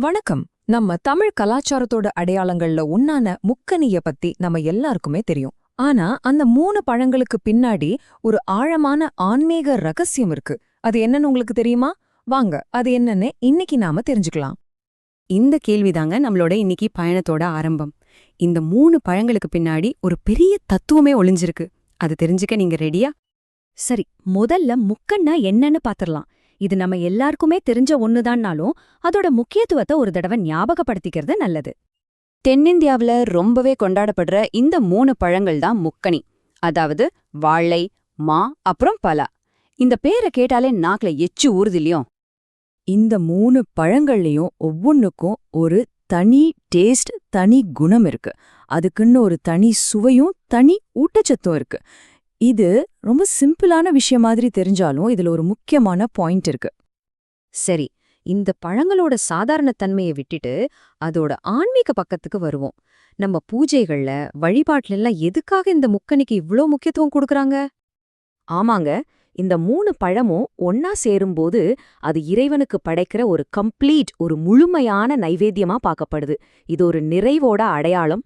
வணக்கம். நம்ம தமிழ் கலாச்சாரத்தோட அடையாளங்கள்ல ஒன்னான முக்கனிய பத்தி நம்ம எல்லாருக்குமே தெரியும். ஆனா அந்த மூணு பழங்களுக்கு பின்னாடி ஒரு ஆழமான ஆன்மீக ரகசியம் இருக்கு. அது என்னன்னு உங்களுக்கு தெரியுமா? வாங்க அது என்னன்னு இன்னைக்கு நாம தெரிஞ்சுக்கலாம். இந்த கேள்விதாங்க நம்மளோட இன்னைக்கு பயணத்தோட ஆரம்பம். இந்த மூணு பழங்களுக்கு பின்னாடி ஒரு பெரிய தத்துவமே ஒளிஞ்சிருக்கு. அது தெரிஞ்சுக்க நீங்க ரெடியா? சரி முதல்ல முக்கன்னா என்னன்னு பாத்திரலாம். இது நம்ம எல்லாருக்குமே தெரிஞ்ச ஒண்ணுதான்னாலும் அதோட முக்கியத்துவத்தை ஒரு தடவை ஞாபகப்படுத்திக்கிறது நல்லது. தென்னிந்தியாவுல ரொம்பவே கொண்டாடப்படுற இந்த மூணு பழங்கள் தான் முக்கனி. அதாவது வாழை மா அப்புறம் பலா. இந்த பேரை கேட்டாலே நாக்குல எச்சு ஊறுது இந்த மூணு பழங்கள்லயும் ஒவ்வொன்னுக்கும் ஒரு தனி டேஸ்ட் தனி குணம் இருக்கு. அதுக்குன்னு ஒரு தனி சுவையும் தனி ஊட்டச்சத்தும் இருக்கு. இது ரொம்ப சிம்பிளான விஷயம் மாதிரி தெரிஞ்சாலும் இதுல ஒரு முக்கியமான பாயிண்ட் இருக்கு. சரி இந்த பழங்களோட சாதாரண தன்மையை விட்டுட்டு அதோட ஆன்மீக பக்கத்துக்கு வருவோம். நம்ம பூஜைகள்ல வழிபாட்டுல எல்லாம் எதுக்காக இந்த முக்கணிக்கு இவ்ளோ முக்கியத்துவம் கொடுக்கறாங்க? ஆமாங்க இந்த மூணு பழமும் ஒன்னா சேரும்போது அது இறைவனுக்கு படைக்கிற ஒரு கம்ப்ளீட் ஒரு முழுமையான நைவேத்தியமா பார்க்கப்படுது. இது ஒரு நிறைவோட அடையாளம்.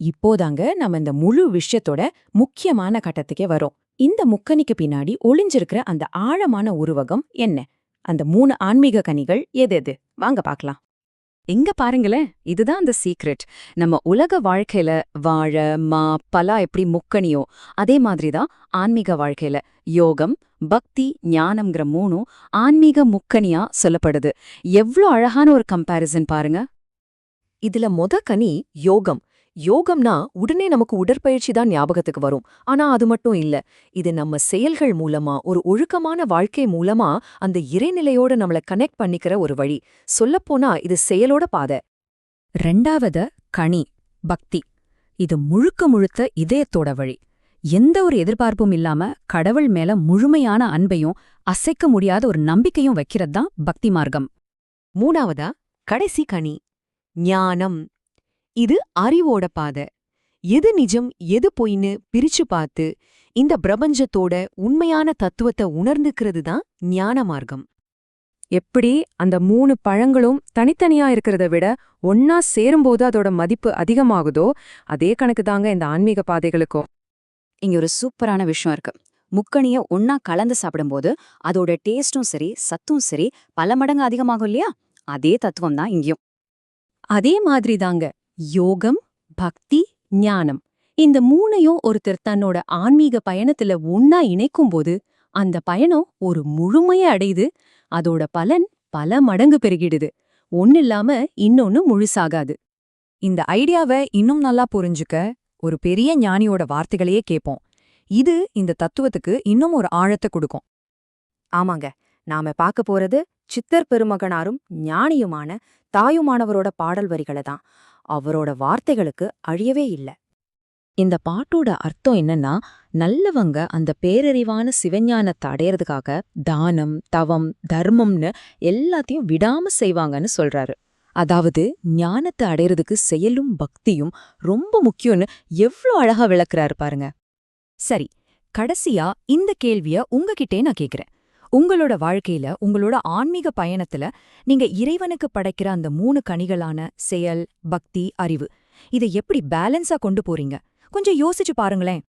இப்போதாங்க நம்ம இந்த முழு விஷயத்தோட முக்கியமான கட்டத்துக்கே வரோம். இந்த முக்கனிக்கு பின்னாடி ஒளிஞ்சிருக்கிற அந்த ஆழமான உருவகம் என்ன? அந்த மூணு ஆன்மீக கனிகள் எது எது? வாங்க பார்க்கலாம். எங்க பாருங்களேன் இதுதான் அந்த சீக்ரெட் நம்ம உலக வாழ்க்கையில வாழை மா பலா எப்படி முக்கணியோ அதே மாதிரிதான் ஆன்மீக வாழ்க்கையில யோகம் பக்தி ஞானம்ங்கிற மூணும் ஆன்மீக முக்கணியா சொல்லப்படுது. எவ்ளோ அழகான ஒரு கம்பாரிசன் பாருங்க. இதுல மொத கனி யோகம். யோகம்னா உடனே நமக்கு உடற்பயிற்சி தான் ஞாபகத்துக்கு வரும். ஆனா அது மட்டும் இல்ல. இது நம்ம செயல்கள் மூலமா ஒரு ஒழுக்கமான வாழ்க்கை மூலமா அந்த இறைநிலையோட நம்மள கனெக்ட் பண்ணிக்கிற ஒரு வழி. சொல்லப்போனா இது செயலோட பாதை. ரெண்டாவது கனி பக்தி. இது முழுக்க முழுத்த இதயத்தோட வழி. எந்த ஒரு எதிர்பார்ப்பும் இல்லாம கடவுள் மேல முழுமையான அன்பையும் அசைக்க முடியாத ஒரு நம்பிக்கையும் வைக்கிறது தான் பக்தி மார்க்கம். மூணாவதா கடைசி கனி ஞானம். இது அறிவோட பாதை. எது நிஜம் எது பொய்ன்னு பிரிச்சு பார்த்து இந்த பிரபஞ்சத்தோட உண்மையான தத்துவத்தை உணர்ந்துக்கிறது தான் ஞான மார்க்கம். எப்படி அந்த மூணு பழங்களும் தனித்தனியா இருக்கிறத விட ஒன்னா சேரும்போது அதோட மதிப்பு அதிகமாகுதோ அதே கணக்கு தாங்க இந்த ஆன்மீக பாதைகளுக்கும். இங்க ஒரு சூப்பரான விஷயம் இருக்கு. முக்கணிய ஒன்னா கலந்து சாப்பிடும்போது அதோட டேஸ்டும் சரி சத்தும் சரி பல மடங்கு அதிகமாகும் இல்லையா? அதே தத்துவம் தான் இங்கேயும். அதே மாதிரி தாங்க. யோகம் பக்தி ஞானம். இந்த மூணையும் ஒருத்தர் தன்னோட ஆன்மீக பயணத்துல ஒன்னா இணைக்கும்போது அந்த பயணம் ஒரு முழுமைய அடையுது. அதோட பலன் பல மடங்கு பெருகிடுது. ஒன்னு இல்லாம இன்னொன்னு முழுசாகாது. இந்த ஐடியாவை இன்னும் நல்லா புரிஞ்சுக்க ஒரு பெரிய ஞானியோட வார்த்தைகளையே கேட்போம் இது இந்த தத்துவத்துக்கு இன்னும் ஒரு ஆழத்தை கொடுக்கும். ஆமாங்க. நாம பார்க்க போறது சித்தர் பெருமகனாரும் ஞானியுமான தாயுமானவரோட பாடல் வரிகளை தான். அவரோட வார்த்தைகளுக்கு அழியவே இல்ல. இந்த பாட்டோட அர்த்தம் என்னன்னா நல்லவங்க அந்த பேரறிவான சிவஞானத்தை அடையறதுக்காக தானம் தவம் தர்மம்னு எல்லாத்தையும் விடாம செய்வாங்கன்னு சொல்றாரு. அதாவது ஞானத்தை அடையறதுக்கு செயலும் பக்தியும் ரொம்ப முக்கியம்னு எவ்ளோ அழகா விளக்குறாரு பாருங்க. சரி கடைசியா இந்த கேள்விய உங்ககிட்டே நான் கேக்குறேன். உங்களோட வாழ்க்கையில உங்களோட ஆன்மீக பயணத்துல நீங்க இறைவனுக்கு படைக்கிற அந்த மூணு கனிகளான செயல் பக்தி அறிவு இதை எப்படி பேலன்ஸா கொண்டு போறீங்க? கொஞ்சம் யோசிச்சு பாருங்களேன்.